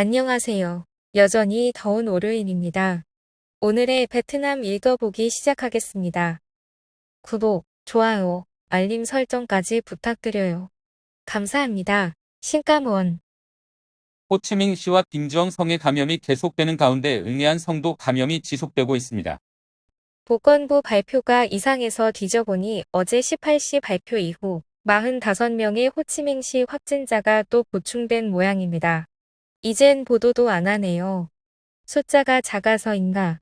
안녕하세요. 여전히 더운 월요일입니다. 오늘의 베트남 읽어보기 시작하겠습니다. 구독, 좋아요, 알림 설정까지 부탁드려요. 감사합니다. 신까무원. 호치민 시와 빙주엉 성의 감염이 계속되는 가운데 응애한 성도 감염이 지속되고 있습니다. 보건부 발표가 이상해서 뒤져보니 어제 18시 발표 이후 45명의 호치민시 확진자가 또 보충된 모양입니다. 이젠 보도도 안 하네요. 숫자가 작아서인가.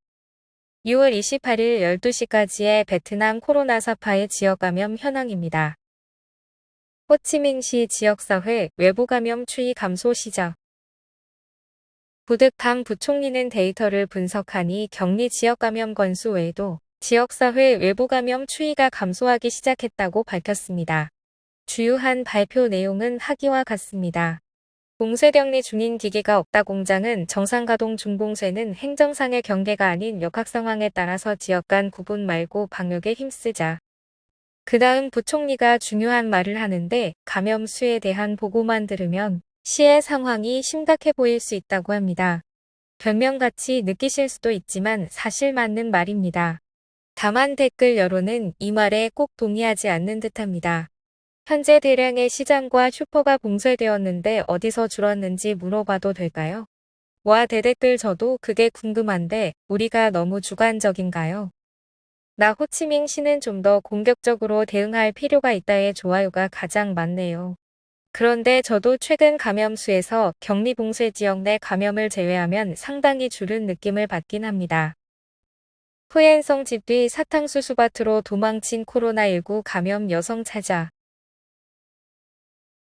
6월 28일 12시까지의 베트남 코로나 사파의 지역 감염 현황입니다. 호치민시 지역사회 외부 감염 추이 감소 시작. 부득당 부총리는 데이터를 분석하니 격리 지역 감염 건수 외에도 지역사회 외부 감염 추이가 감소하기 시작했다고 밝혔습니다. 주요한 발표 내용은 하기와 같습니다. 봉쇄격리 중인 기계가 없다 공장은 정상가동 중 봉쇄는 행정상의 경계가 아닌 역학 상황에 따라서 지역 간 구분 말고 방역에 힘쓰자. 그 다음 부총리가 중요한 말을 하는데 감염 수에 대한 보고만 들으면 시의 상황이 심각해 보일 수 있다고 합니다. 변명같이 느끼실 수도 있지만 사실 맞는 말입니다. 다만 댓글 여론은 이 말에 꼭 동의하지 않는 듯합니다. 현재 대량의 시장과 슈퍼가 봉쇄되었는데 어디서 줄었는지 물어봐도 될까요? 와 대댓글 저도 그게 궁금한데 우리가 너무 주관적인가요? 나 호치민 시는 좀 더 공격적으로 대응할 필요가 있다의 좋아요가 가장 많네요. 그런데 저도 최근 감염수에서 격리 봉쇄 지역 내 감염을 제외하면 상당히 줄은 느낌을 받긴 합니다. 후엔성 집 뒤 사탕수수 밭으로 도망친 코로나19 감염 여성 찾아.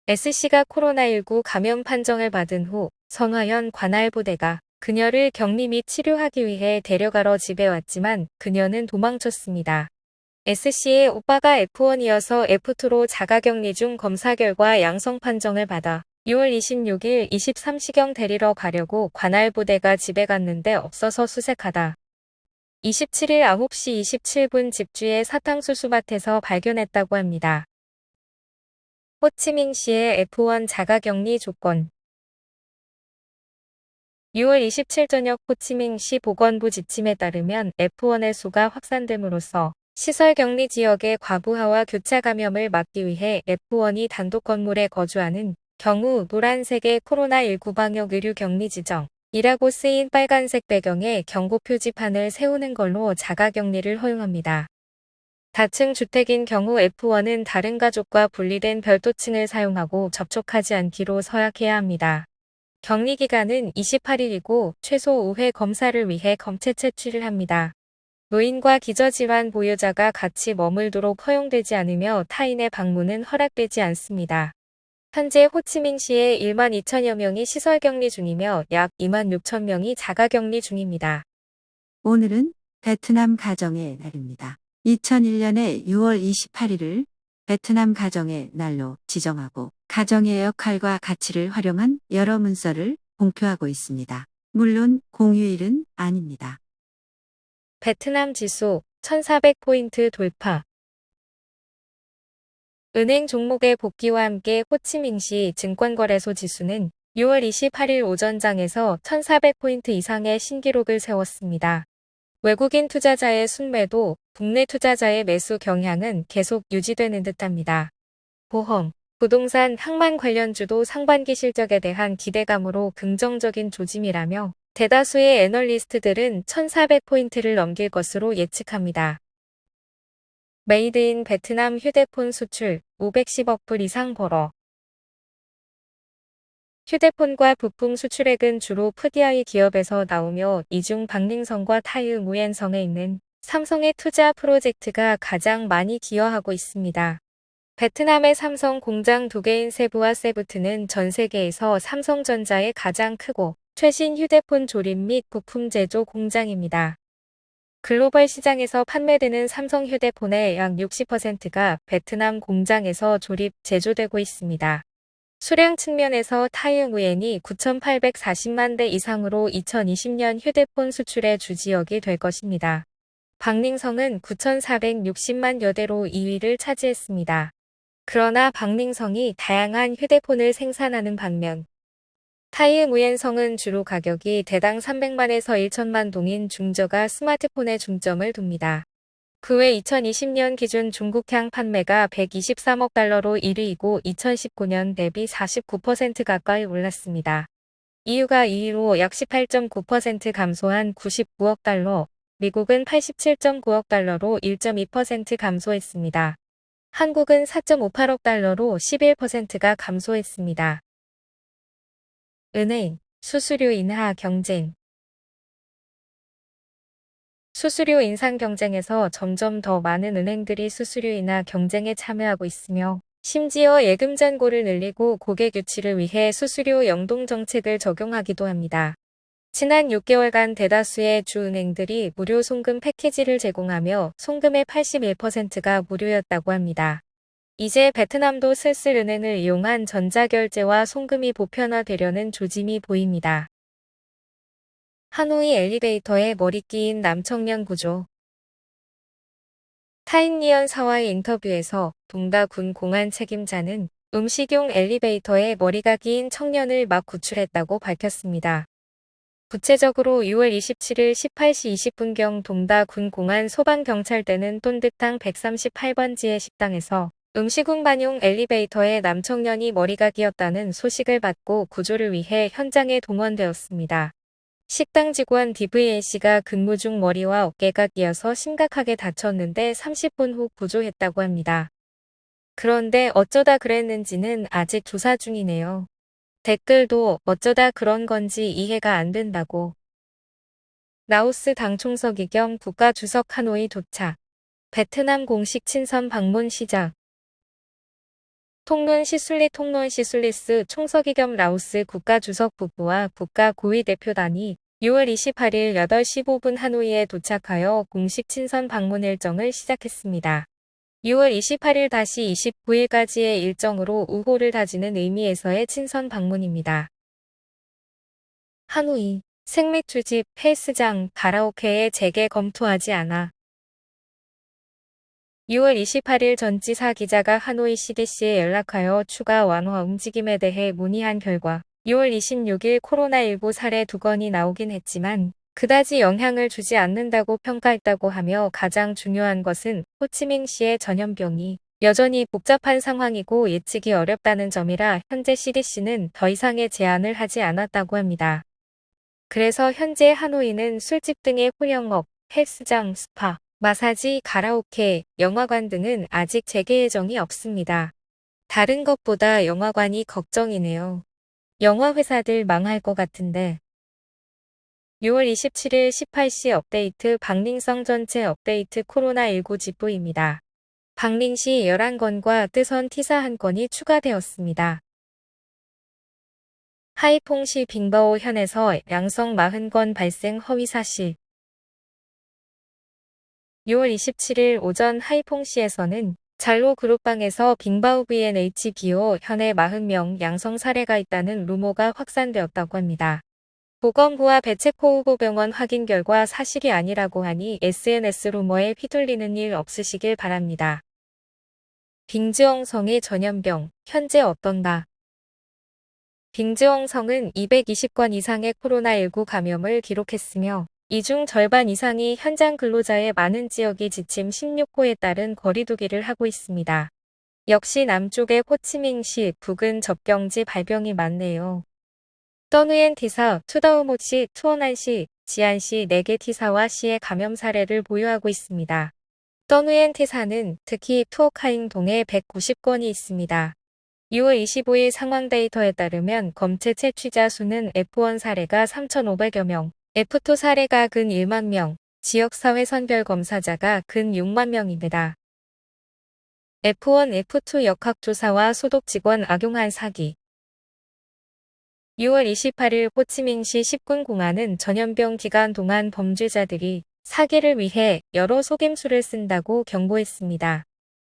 S씨가 코로나19 감염 판정을 받은 후 성화연 관할부대가 그녀를 격리 및 치료하기 위해 데려가러 집에 왔지만 그녀는 도망쳤습니다. S씨의 오빠가 F1이어서 F2로 자가격리 중 검사 결과 양성 판정을 받아 6월 26일 23시경 데리러 가려고 관할부대가 집에 갔는데 없어서 수색하다. 27일 9시 27분 집주의 사탕수수밭에서 발견했다고 합니다. 호치민시의 F1 자가격리 조건 6월 27 저녁 호치민시 보건부 지침에 따르면 F1의 수가 확산됨으로써 시설 격리 지역의 과부하와 교차 감염을 막기 위해 F1이 단독 건물에 거주하는 경우 노란색의 코로나19 방역 의료 격리 지정 이라고 쓰인 빨간색 배경에 경고 표지판을 세우는 걸로 자가격리를 허용합니다. 다층 주택인 경우 F1은 다른 가족과 분리된 별도층을 사용하고 접촉하지 않기로 서약해야 합니다. 격리 기간은 28일이고 최소 5회 검사를 위해 검체 채취를 합니다. 노인과 기저질환 보유자가 같이 머물도록 허용되지 않으며 타인의 방문은 허락되지 않습니다. 현재 호치민시에 1만 2천여 명이 시설 격리 중이며 약 2만 6천 명이 자가 격리 중입니다. 오늘은 베트남 가정의 날입니다. 2001년에 6월 28일을 베트남 가정의 날로 지정하고 가정의 역할과 가치를 활용한 여러 문서를 공표하고 있습니다. 물론 공휴일은 아닙니다. 베트남 지수 1400포인트 돌파 은행 종목의 복귀와 함께 호치민시 증권거래소 지수는 6월 28일 오전장에서 1400포인트 이상의 신기록을 세웠습니다. 외국인 투자자의 순매도, 국내 투자자의 매수 경향은 계속 유지되는 듯합니다. 보험, 부동산, 항만 관련주도 상반기 실적에 대한 기대감으로 긍정적인 조짐이라며 대다수의 애널리스트들은 1400포인트를 넘길 것으로 예측합니다. 메이드인 베트남 휴대폰 수출 510억 불 이상 벌어 휴대폰과 부품 수출액은 주로 푸디아이 기업에서 나오며 이중 박링성과 타유 무엔성에 있는 삼성의 투자 프로젝트가 가장 많이 기여하고 있습니다. 베트남의 삼성 공장 두 개인 세부와 세부트는 전 세계에서 삼성전자의 가장 크고 최신 휴대폰 조립 및 부품 제조 공장입니다. 글로벌 시장에서 판매되는 삼성 휴대폰의 약 60%가 베트남 공장에서 조립, 제조되고 있습니다. 수량 측면에서 타이응우엔이 9,840만 대 이상으로 2020년 휴대폰 수출의 주지역이 될 것입니다. 박寧성은 9,460만 여대로 2위를 차지했습니다. 그러나 박寧성이 다양한 휴대폰을 생산하는 반면 타이의 무엔성은 주로 가격이 대당 300만에서 1천만 동인 중저가 스마트폰에 중점을 둡니다. 그 외 2020년 기준 중국향 판매가 123억 달러로 1위이고 2019년 대비 49% 가까이 올랐습니다. EU가 2위로 약 18.9% 감소한 99억 달러, 미국은 87.9억 달러로 1.2% 감소했습니다. 한국은 4.58억 달러로 11%가 감소했습니다. 은행, 수수료 인하 경쟁 수수료 인상 경쟁에서 점점 더 많은 은행들이 수수료 인하 경쟁에 참여하고 있으며 심지어 예금 잔고를 늘리고 고객 유치를 위해 수수료 연동 정책을 적용하기도 합니다. 지난 6개월간 대다수의 주은행들이 무료 송금 패키지를 제공하며 송금의 81%가 무료였다고 합니다. 이제 베트남도 슬슬 은행을 이용한 전자결제와 송금이 보편화되려는 조짐이 보입니다. 하노이 엘리베이터에 머리 끼인 남청년 구조. 타인리언 사와의 인터뷰에서 동다군 공안 책임자는 음식용 엘리베이터에 머리가 끼인 청년을 막 구출했다고 밝혔습니다. 구체적으로 6월 27일 18시 20분경 동다 군공안 소방경찰대는 똠득당 138번지의 식당에서 음식운 반용 엘리베이터에 남청년이 머리가 끼었다는 소식을 받고 구조를 위해 현장에 동원되었습니다. 식당 직원 DVA씨가 근무 중 머리와 어깨가 끼어서 심각하게 다쳤는데 30분 후 구조했다고 합니다. 그런데 어쩌다 그랬는지는 아직 조사 중이네요. 댓글도 어쩌다 그런 건지 이해가 안 된다고. 라오스 당 총서기 겸 국가주석 하노이 도착. 베트남 공식 친선 방문 시작. 통론 시술리 통론 시술리스 총서기 겸 라오스 국가주석 부부와 국가 고위 대표단이 6월 28일 8시 5분 하노이에 도착하여 공식 친선 방문 일정을 시작했습니다. 6월 28일 다시 29일까지의 일정으로 우호를 다지는 의미에서의 친선 방문입니다. 하노이, 생맥주집, 헬스장, 가라오케에 재개 검토하지 않아. 6월 28일 전지사 기자가 하노이 CDC에 연락하여 추가 완화 움직임에 대해 문의한 결과 6월 26일 코로나19 사례 두 건이 나오긴 했지만 그다지 영향을 주지 않는다고 평가했다고 하며 가장 중요한 것은 호치민시의 전염병이 여전히 복잡한 상황이고 예측이 어렵다는 점이라 현재 CDC는 더 이상의 제안을 하지 않았다고 합니다. 그래서 현재 하노이는 술집 등의 호영업, 헬스장, 스파, 마사지, 가라오케, 영화관 등은 아직 재개 예정이 없습니다. 다른 것보다 영화관이 걱정이네요. 영화 회사들 망할 것 같은데. 6월 27일 18시 업데이트 박링성 전체 업데이트 코로나19 집부입니다. 박링시 11건과 뜨선 티사 1건이 추가되었습니다. 하이퐁시 빙바오 현에서 양성 40건 발생 허위 사실. 6월 27일 오전 하이퐁시에서는 잘로 그룹방에서 빙바오 VNHBO 현에 40명 양성 사례가 있다는 루머가 확산되었다고 합니다. 보건부와 배체코우고병원 확인 결과 사실이 아니라고 하니 SNS 루머에 휘둘리는 일 없으시길 바랍니다. 빙즈엉성의 전염병, 현재 어떤가? 빙즈엉성은 220건 이상의 코로나19 감염을 기록했으며 이 중 절반 이상이 현장 근로자의 많은 지역이 지침 16호에 따른 거리두기를 하고 있습니다. 역시 남쪽의 호치민시, 북은 접경지 발병이 많네요. 떠누엔 티사, 투다우모시, 투어난시, 지안시 4개 티사와 시의 감염 사례를 보유하고 있습니다. 떠누엔 티사는 특히 투어카잉 동에 190건이 있습니다. 6월 25일 상황 데이터에 따르면 검체 채취자 수는 F1 사례가 3,500여 명, F2 사례가 근 1만 명, 지역사회 선별 검사자가 근 6만 명입니다. F1, F2 역학조사와 소독 직원 악용한 사기 6월 28일 호치민시 10군 공안은 전염병 기간 동안 범죄자들이 사기를 위해 여러 속임수를 쓴다고 경고했습니다.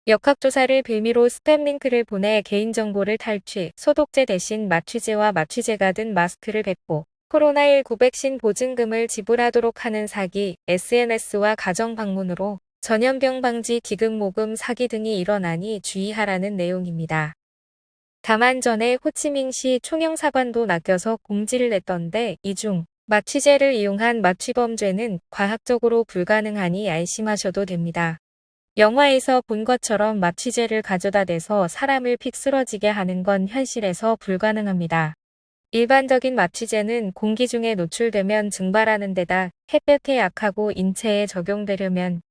역학조사를 빌미로 스팸 링크를 보내 개인정보를 탈취, 소독제 대신 마취제와 마취제가 든 마스크를 배포, 코로나19 백신 보증금을 지불하도록 하는 사기, SNS와 가정 방문으로 전염병 방지 기금 모금 사기 등이 일어나니 주의하라는 내용입니다. 다만 전에 호치민시 총영사관도 낚여서 공지를 냈던데 이중 마취제를 이용한 마취범죄는 과학적으로 불가능하니 안심하셔도 됩니다. 영화에서 본 것처럼 마취제를 가져다 대서 사람을 픽 쓰러지게 하는 건 현실에서 불가능합니다. 일반적인 마취제는 공기 중에 노출되면 증발하는 데다 햇볕에 약하고 인체에 적용되려면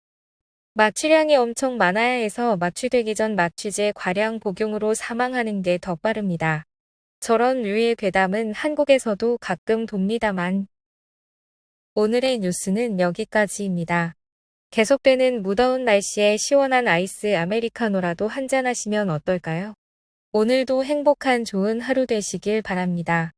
마취량이 엄청 많아야 해서 마취되기 전 마취제 과량 복용으로 사망하는 게 더 빠릅니다. 저런 류의 괴담은 한국에서도 가끔 돕니다만 오늘의 뉴스는 여기까지입니다. 계속되는 무더운 날씨에 시원한 아이스 아메리카노라도 한잔 하시면 어떨까요? 오늘도 행복한 좋은 하루 되시길 바랍니다.